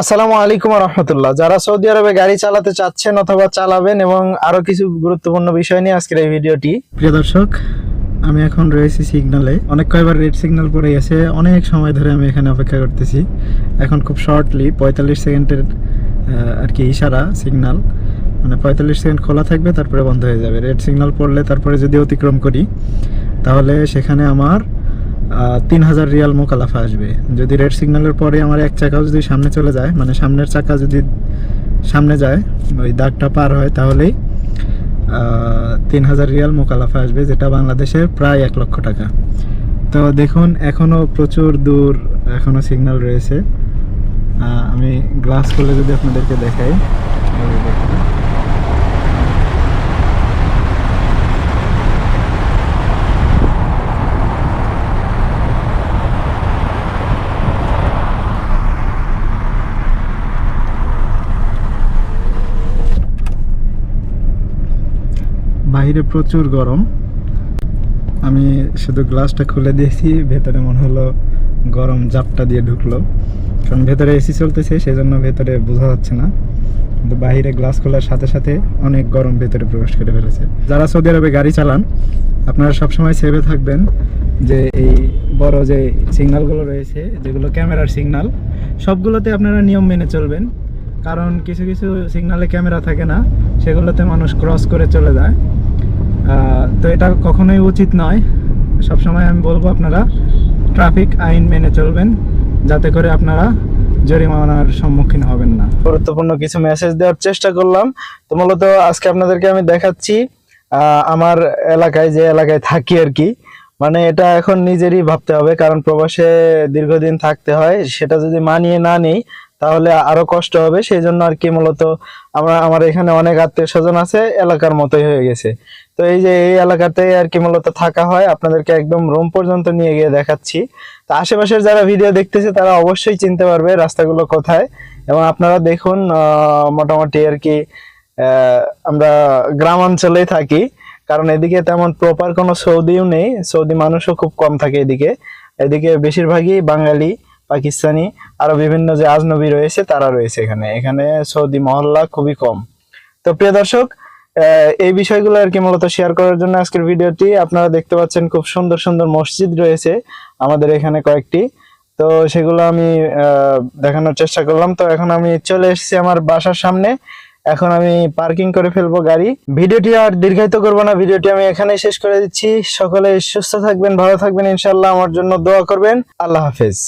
আসসালামু আলাইকুম রহমতুল্লাহ যারা সৌদি আরবে গাড়ি চালাতে চাচ্ছেন অথবা চালাবেন এবং আরও কিছু গুরুত্বপূর্ণ বিষয় নিয়ে আজকের এই ভিডিওটি। প্রিয় দর্শক, আমি এখন রয়েছি সিগনালে অনেক কয়বার রেড সিগন্যাল পড়ে গেছে, অনেক সময় ধরে আমি এখানে অপেক্ষা করতেছি। এখন খুব শর্টলি পঁয়তাল্লিশ সেকেন্ডের আর কি ইশারা সিগনাল মানে পঁয়তাল্লিশ সেকেন্ড খোলা থাকবে, তারপরে বন্ধ হয়ে যাবে। রেড সিগনাল পড়লে তারপরে যদি অতিক্রম করি, তাহলে সেখানে আমার তিন হাজার রিয়াল মোকালাফা আসবে। যদি রেড সিগন্যালের পরে আমার এক চাকাও যদি সামনে চলে যায় মানে সামনের চাকা যদি সামনে যায়, ওই দাগটা পার হয়, তাহলেই তিন হাজার রিয়াল মোকালাফা আসবে, যেটা বাংলাদেশের প্রায় এক লক্ষ টাকা। তো দেখুন এখনও প্রচুর দূর এখনও সিগন্যাল রয়েছে। আমি গ্লাস খুলে যদি আপনাদেরকে দেখাই বাইরে প্রচুর গরম। আমি শুধু গ্লাসটা খুলে দিয়েছি, ভেতরে মনে হলো গরম জাপটা দিয়ে ঢুকলো। কারণ ভেতরে এসি চলতেছে সেই জন্য ভেতরে বোঝা যাচ্ছে না। কিন্তু বাইরে গ্লাস খোলার সাথে সাথে অনেক গরম ভেতরে প্রবেশ করে ফেলেছে। যারা সৌদি আরবে গাড়ি চালান, আপনারা সবসময় সেভে থাকবেন যে এই বড় যে সিগনালগুলো রয়েছে, যেগুলো ক্যামেরার সিগনাল সবগুলোতে আপনারা নিয়ম মেনে চলবেন। কারণ কিছু কিছু সিগনালে ক্যামেরা থাকে না, সেগুলোতে মানুষ ক্রস করে চলে যায়। এটা কখনোই উচিত নয়। সবসময় আমি বলব আপনারা, ট্রাফিক আইন মেনে চলবেন, যাতে করে আপনারা জরিমানার সম্মুখীন হবেন না। গুরুত্বপূর্ণ কিছু মেসেজ দেওয়ার চেষ্টা করলাম। তো মূলত আজকে আপনাদেরকে আমি দেখাচ্ছি আমার এলাকায়, যে এলাকায় থাকি আর কি। মানে এটা এখন নিজেরই ভাবতে হবে, কারণ প্রবাসে দীর্ঘদিন থাকতে হয়। সেটা যদি মানিয়ে না নেই তাহলে আরও কষ্ট হবে সেই জন্য আর কি মূলত আমরা, আমার এখানে অনেক আত্মীয় স্বজন আছে, এলাকার মতোই হয়ে গেছে। তো এই যে এই এলাকাতে আর কি মূলত থাকা হয়, আপনাদেরকে একদম রুম পর্যন্ত নিয়ে গিয়ে দেখাচ্ছি। তো আশেপাশের যারা ভিডিও দেখতেছে, তারা অবশ্যই চিনতে পারবে রাস্তাগুলো কোথায়। এবং আপনারা দেখুন মোটামুটি আর কি আমরা গ্রাম অঞ্চলেই থাকি। কারণ এদিকে তেমন প্রপার কোনো সৌদিও নেই, সৌদি মানুষও খুব কম থাকে এদিকে। এদিকে বেশিরভাগই বাঙালি। পাকিস্তানি আরও বিভিন্ন যে আজনবী রয়েছে, তারা রয়েছে এখানে। এখানে সৌদি মহল্লা খুবই কম। তো প্রিয় দর্শক এই বিষয়গুলো আর কি মূলত শেয়ার করার জন্য আজকের ভিডিওটি আপনারা দেখতে পাচ্ছেন খুব সুন্দর সুন্দর মসজিদ রয়েছে আমাদের এখানে কয়েকটি। তো সেগুলো আমি দেখানোর চেষ্টা করলাম। তো এখন আমি চলে এসেছি আমার বাসার সামনে। এখন আমি পার্কিং করে ফেলব গাড়ি। ভিডিওটি আর দীর্ঘায়িত করব না। ভিডিওটি আমি এখানেই শেষ করে দিচ্ছি। সকলে সুস্থ থাকবেন, ভালো থাকবেন। ইনশাল্লাহ আমার জন্য দোয়া করবেন। আল্লাহ হাফেজ।